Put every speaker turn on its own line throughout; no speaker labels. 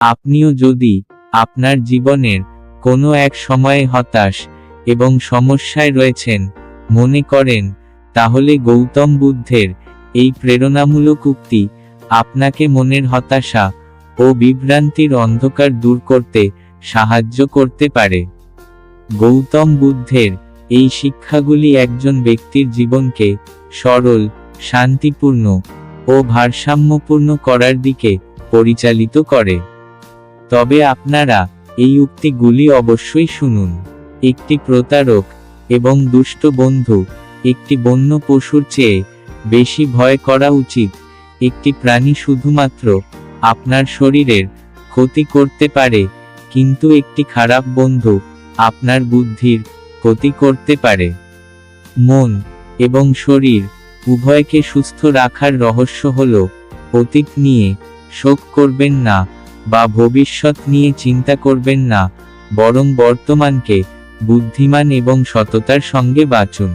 আপনিও যদি আপনার জীবনের কোনো এক সময়ে হতাশ এবং সমস্যায় রয়েছেন, মনে করেন, তাহলে গৌতম বুদ্ধের এই প্রেরণামূলক উক্তি আপনাকে মনের হতাশা ও বিভ্রান্তির অন্ধকার দূর করতে সাহায্য করতে পারে। গৌতম বুদ্ধের এই শিক্ষাগুলি একজন ব্যক্তির জীবনকে সরল, শান্তিপূর্ণ ও ভারসাম্যপূর্ণ করার দিকে পরিচালিত করে। তবে আপনারা এই উক্তিগুলি অবশ্যই শুনুন। একটি প্রতারক এবং দুষ্ট বন্ধু, একটি বন্য পশুর চেয়ে বেশি ভয় করা উচিত। একটি প্রাণী শুধুমাত্র আপনার শরীরের ক্ষতি করতে পারে, কিন্তু একটি খারাপ বন্ধু আপনার বুদ্ধির ক্ষতি করতে পারে। মন এবং শরীর উভয়কে সুস্থ রাখার রহস্য হল, অতীত নিয়ে শোক করবেন না। বা ভবিষ্যৎ নিয়ে চিন্তা করবেন না, বরং বর্তমানকে বুদ্ধিমান এবং সততার সঙ্গে বাঁচুন।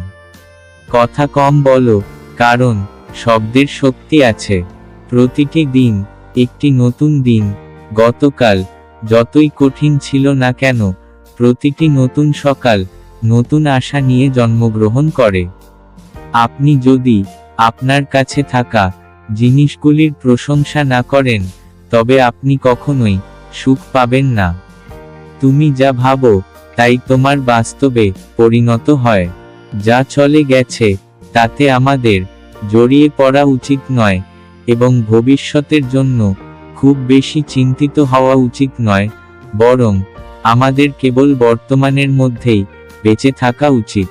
কথা কম বলো, কারণ শব্দের শক্তি আছে। প্রতিটি দিন, একটি নতুন দিন, গতকাল, যতই কঠিন ছিল না কেন, প্রতিটি নতুন সকাল, নতুন আশা নিয়ে জন্মগ্রহণ করে। আপনি যদি আপনার কাছে থাকা জিনিসগুলির প্রশংসা না করেন তবে আপনি কখনোই সুখ পাবেন না। তুমি যা ভাবো, তাই তোমার বাস্তবে পরিণত হয়। যা চলে গেছে, তাতে আমাদের জড়িয়ে পড়া উচিত নয় এবং ভবিষ্যতের জন্য খুব বেশি চিন্তিত হওয়া উচিত নয়, বরং আমাদের কেবল বর্তমানের মধ্যেই বেঁচে থাকা উচিত।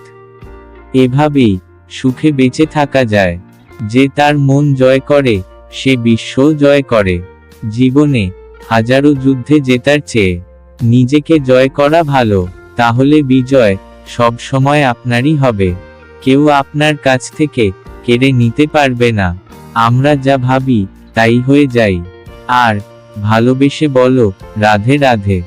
এভাবেই সুখে বেঁচে থাকা যায়। যে তার মন জয় করে, সে বিশ্ব জয় করে। জীবনে হাজারো যুদ্ধে জেতার চেয়ে নিজেকে জয় করা ভালো, তাহলে বিজয় সব সময় আপনারই হবে। কেউ আপনার কাছ থেকে কেড়ে নিতে পারবে না। আমরা যা ভাবি তাই হয়ে যাই আর ভালোবেসে বলো, রাধে রাধে।